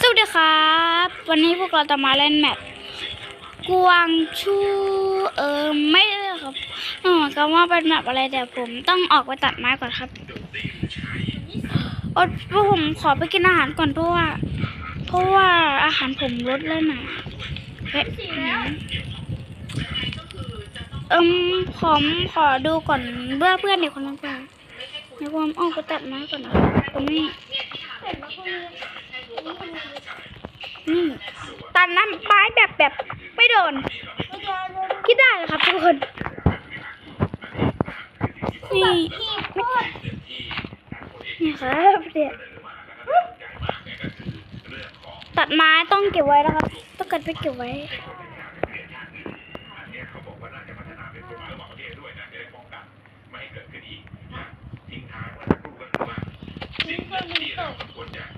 สวัสดีครับ วันนี้พวกเราจะมาเล่นแมปกวางชูเออไม่ใช่ครับเออก็ว่าเป็นแมปอะไรแต่ผมต้องออกไปตัดไม้ก่อนครับโอ๊ยพวกผมขอไปกินอาหารก่อนเพราะว่า เพราะว่าอาหารผมลดแล้วนะเฮ้ยเอิมผมขอดูก่อนเพื่อเพื่อนเด็กคนนั้นก่อนเดี๋ยวผมออกไปตัดไม้ก่อนนะตรงนี้ ตัดน้ำไม้แบบแบบไม่โดน คิดได้เหรอครับทุกคน นี่นี่ครับเนี่ยตัดไม้ต้องเก็บไว้นะครับ ต้องกิดไปเก็บไว้ทิ้งท้ายว่าครั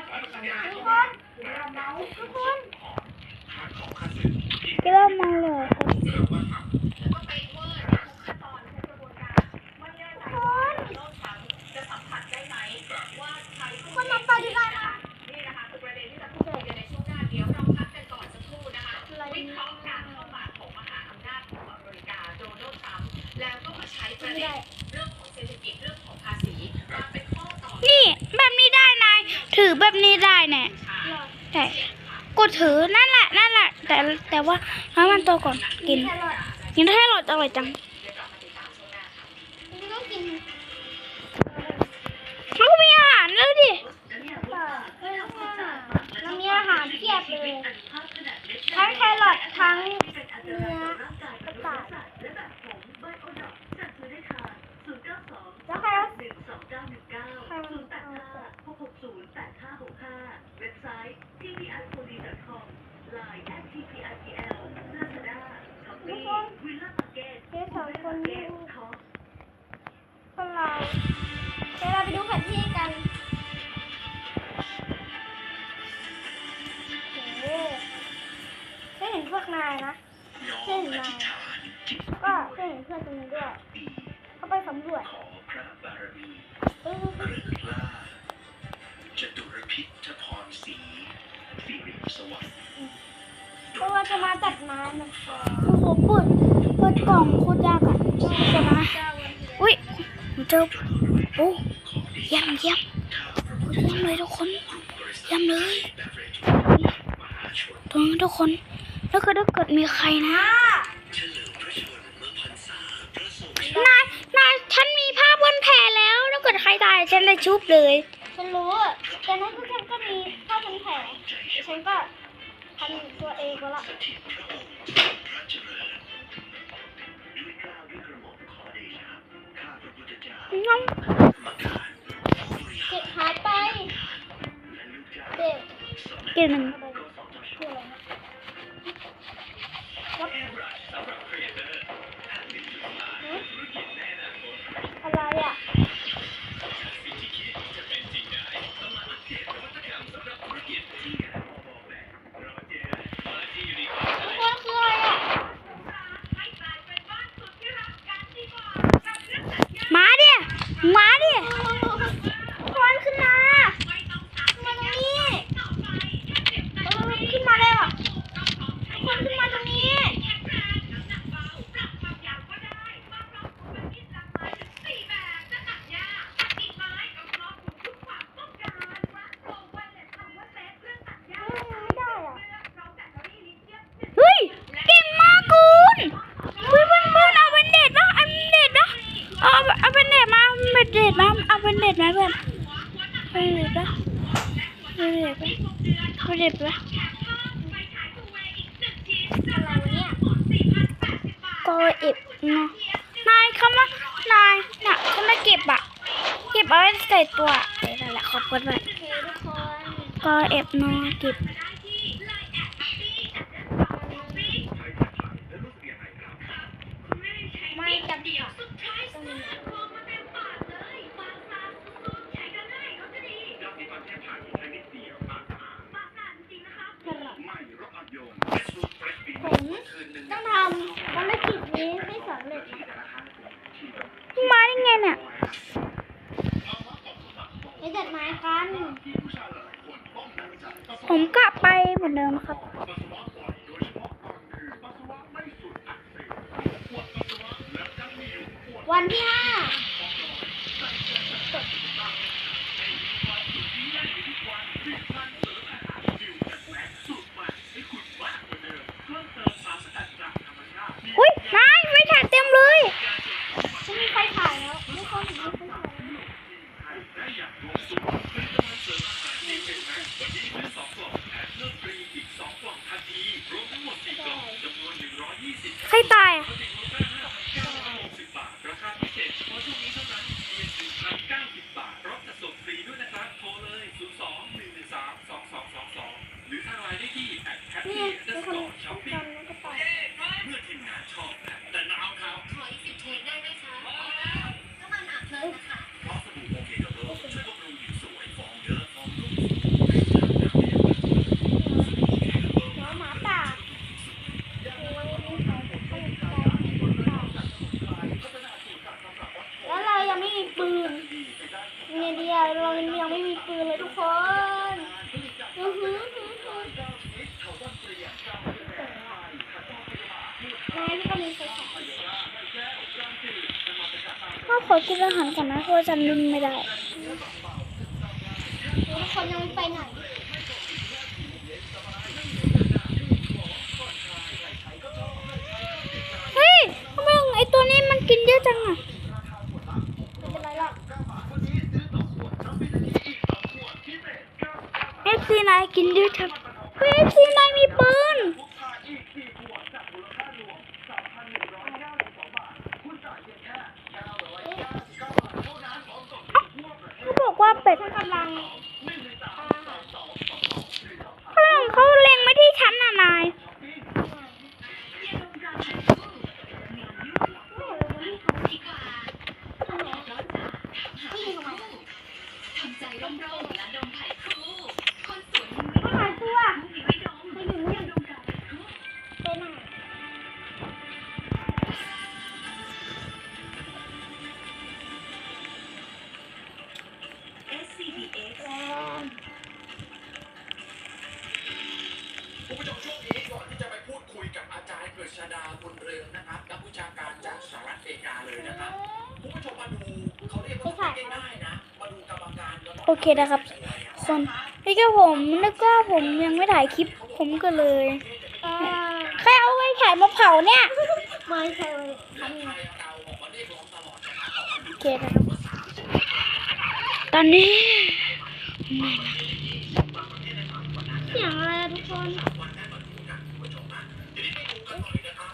บก็เริ่มมาเลยครับคนมาต่อดีกว่านะนี่แบบนี้ได้นาย ถือแบบนี้ได้แน่แต่กดถือนั่นแหละนั่น แหละแต่แต่ว่าให้มันโตก่อนกิน กินให้หลอดอร่อยจังมันก็มีอาหารแล้วดิมันมีอาหารเพียบเลยทั้งแครอททั้งเนื้อกระต่ายแล้วใครเอา ทุกคนเจ๊สองคนนี้คนเราเดี๋ยวเราไปดูแผนที่กันโอ้โหได้เห็นพวกนายนะได้เห็นนายก็ได้เห็นเพื่อนตรงนี้ด้วย เข้าไปสำรวจเออจตุรพิทพรศรีสิริสวัสดิ์ เราจะมาตัดไม้มันโอ้โหเปิดเปิดกล่องโคตรยากอะเดี๋ยวนะอุ้ยเจอโอ้เยี่ยมเยี่ยมเยี่ยมเลยทุกคนเยี่ยมเลยตรงทุกคนถ้าเกิดถ้าเกิดมีใครนะนายนายฉันมีผ้าบนแผ่แล้วถ้าเกิดใครตายฉันได้ชุบเลย ฉันรู้แต่นั้นก็ฉันก็มีผ้าพันแผ่ฉันก็ พันตัวเองก็ละสถิตพระองค์พระเจริญด้วยเกล้าด้วยกระหม่อมขอเดชะข้าพระพุทธเจ้าน้อง ประกาศบริหา เก็ ร บหายไป และลูกเจ้า เด็ก สำนัก เกินหนึ่ง กสทช ชื่ออะไรนะ อะไรอะทุกคนคืออะไรอะ มาดิมาดิ คนขึ้นมามาตรงนี้เออขึ้นมาเลยอะคนขึ้นมาตรงนี้ ไม่ได้อะ เฮ้ย เก่งมากคุณเฮ้ยเพื่อนเพื่อนเอาเป็นเด็ดปะเอาเป็นเด็ดปะเอาเอาเป็นเด็ดมา เอาเป็ด็ดมาเอาเป็นเด็ดไหมเพื่อนเป็นเด็ดปะเป็นเด็ดปะเป็นเด็ดปะอะไรเนี่ยก็เอ็บเนาะนายคำว่านายน่ะฉันจะเก็บอะเก็บเอาไว้ใส่ตัวเดี๋ยวแหละขอบคุณมากโกเอ็บนาะเก็บไม่จำเป็นไม่รถอัดโยง วันที่ห้า อนายนี่ก็มีไฟฉายพ่อขอกินอาหารก่อนนะเพราะว่าฉันลืมไม่ได้คนยังไปไหนเฮ้ยทำไมไอตัวนี้มันกินเยอะจังอะเอกเอฟซีนายกินเยอะจังเฮ้ยเอฟซีนายมีปืนเขาบอกว่าเป็ด ฉันกำลัง ฝรั่งเขาเล็งไม่ที่ฉันน่ะนาย ดีกว่าทำใจ ร่ม อเคนะครับคนนี่ก็ผมนึกว่าผมยังไม่ถ่ายคลิปผมก็เลยเออใครเอาไว้ถ่ายมาเผาเนี่ยไม่ใช่เลยทำไทไงยเราออกมาเรียกร้องตลอดนะครับออกมาดูโอเคนะครับตอนนี้เสียงอะไรอะทุกคน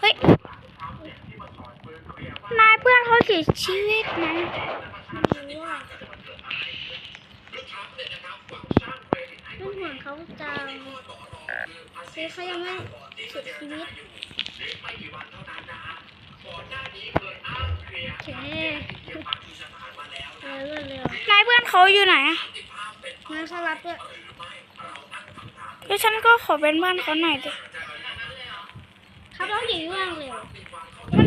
เฮ้ยนายเพื่อนเขาเสียชีวิตนะ ไม่รู้ว่า เป็นห่วงเขาจังคือเขายังไม่เสียชีวิตโอเคเร็วเร็วนายเพื่อนเขาอยู่ไหนอะๆมาสลับด้วยแล้วฉันก็ขอเป็นเพื่อนเขาหน่อยดิครับต้องหญิงเรื่องเร็วมัน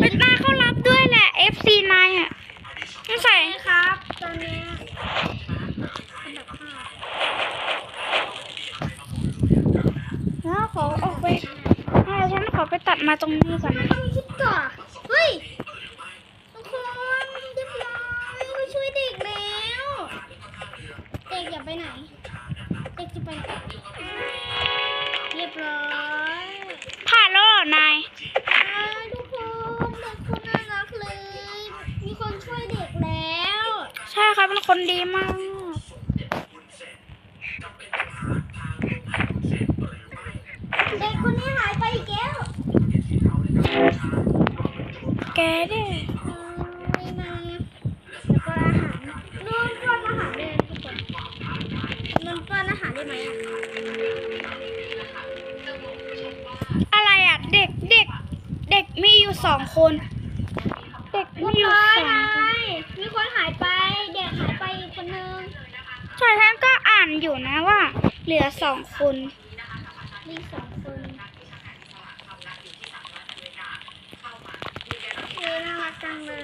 เป็นนายเขารับด้วยแหละ FC นายอะไม่ใส่ใช่ครับ ตอนเนี้ยอันดับห้า แล้ว ขอออกไปอ่าฉันขอไปตัดมาตรงนี้ก่อนนะต้องคิดก่อนเฮ้ยทุกคนเรียบร้อยเขาช่วยเด็กแล้ว เด็กอย่าไปไหน เด็กจะไปไหนเรียบร้อยผ่านแล้วเหรอนายอ้าวทุกคนเด็กคนน่ารักเลย มีคนช่วยเด็กแล้ว ใช่ครับเป็นคนดีมาก เด็กคนนี้หายไปอีกแล้ว แกเนี่ยไม่มาแล้วก็อาหารนู่นป้อนอาหารเลยทุกคนนู่นป้อนอาหารได้ไหมอะอะไรอะ เด็กเด็กเด็กมีอยู่สองคน เด็กมีอยู่ร้อยสองไงคนมีคนหายไป เด็กหายไปอีกคนนึงใช่ฉันก็อ่านอยู่นะว่า เหลือสองคน มีสองคนเออน่ารักจังเลย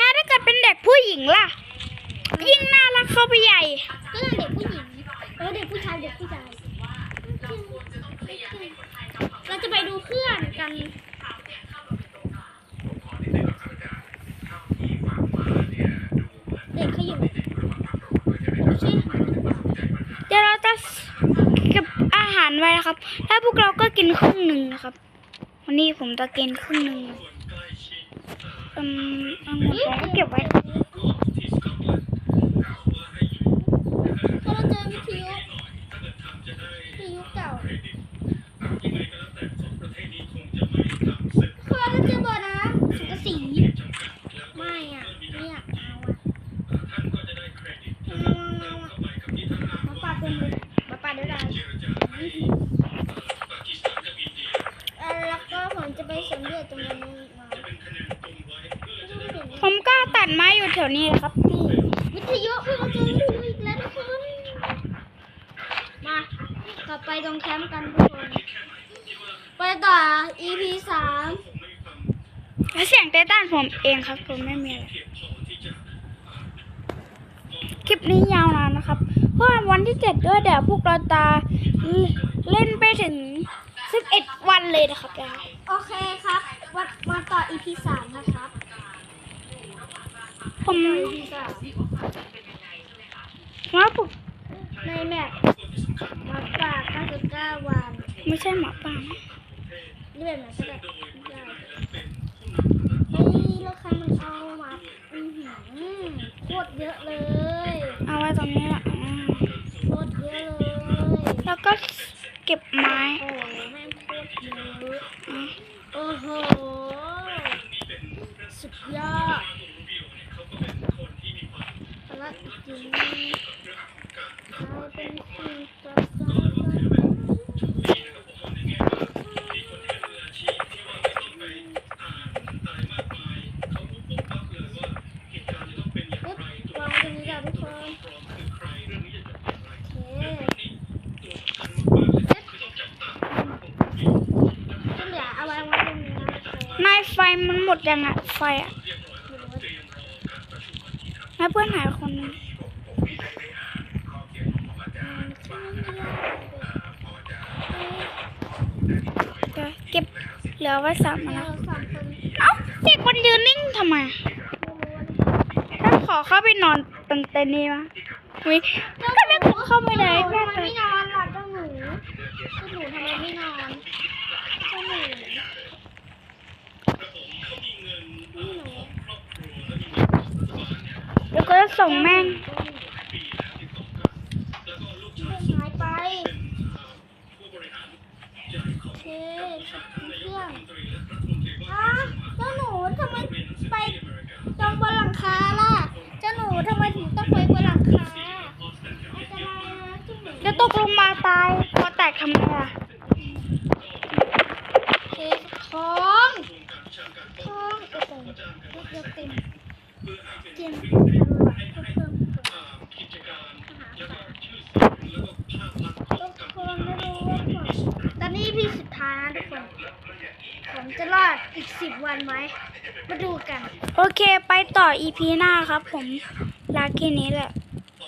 น่าถ้าเกิดเป็นเด็กผู้หญิงล่ะ ยิ่งน่ารักเข้าไปใหญ่ ก็เด็กผู้หญิงเออเด็กผู้ชายเด็กผู้ชายเราจะไปดูเพื่อนกัน ไว้นะครับถ้าพวกเราก็กินครึ่งหนึ่งนะครับ วันนี้ผมจะกินครึ่งหนึ่งอืมเอาหมดผมก็เก็บไว้เราเจอวิทยุวิทยุเก่าคือเราเจอบ่อน้ำสังกะสีไม่อะไม่อยากเอาอะมาปาดเต็มเลยมาปาดด้วยกันเอ่อแล้วก็ผมจะไปสำรวจตรงนั้นมา ผมก็ตัดไม้อยู่แถวนี้แหละครับพี่ วิทยุคือเราเจอวิทยุอีกแล้วทุกคน มาต่อไปตรงแคมป์กันทุกคน ไปต่อ EP สาม และ เสียงเต้ต้านผมเองครับผมไม่มีอะไรคลิปนี้ยาวนานนะครับ เพราะว่าวันที่เจ็ดด้วยเดี๋ยวพวกเราตาเล่นไปถึงสิบเอ็ดวันเลยนะครับยายโอเคครับมามาต่อ EP สามนะครับผม EP สามว่าผมในแมปมาป่า99วัน ไม่ใช่หมาป่านะนี่เป็นแมปก็ ได้ได้เฮ้ยแล้วใครมันเอามาอือหือโคตรเยอะเลยเอาไว้ตรงนี้แหละอ่าโคตรเยอะเลยแล้วก็เก็บไม้โอ้โหแม่งโคตรเยอะอะโอ้โหสุดยอดภารกิจนี้กลาเป็นสิ่ง งอะไฟอะนายเพื่อนหายคนนึงเก็บเหลือไว้สามอันเราแล้วเอ้าเด็กมันยืนนิ่งทำไมถ้าขอเข้าไปนอนตรงเต็นท์นี้มะวิก็ไม่เข้าไม่ได้แม่ไม่นอนเจ้าหนูทำไมไม่นอนเจ้าหนูนี่หนู เดี๋ยวก็ส่งแม่งหายไปโอเคขับเครื่องอ้าเจ้าหนูทำไมไปตรงบนหลังคาล่ะ เจ้าหนูทำไมถึงต้องไปบนหลังคาอันตรนะเจ้าหนูเดี๋ยวตกลงมาตายคอแตกทำไงอะ โอเคท้องท้องเออเต็มเยอะเต็มเต็มเพิ่มทุการคนไม่รู้ว่าผมตอนนี้พี่สุดท้ายนะทุกคน ผมจะรอดอีกสิบวันไหม มาดูกัน โอเคไปต่อ EP หน้าครับผมลาแค่นี้แหละ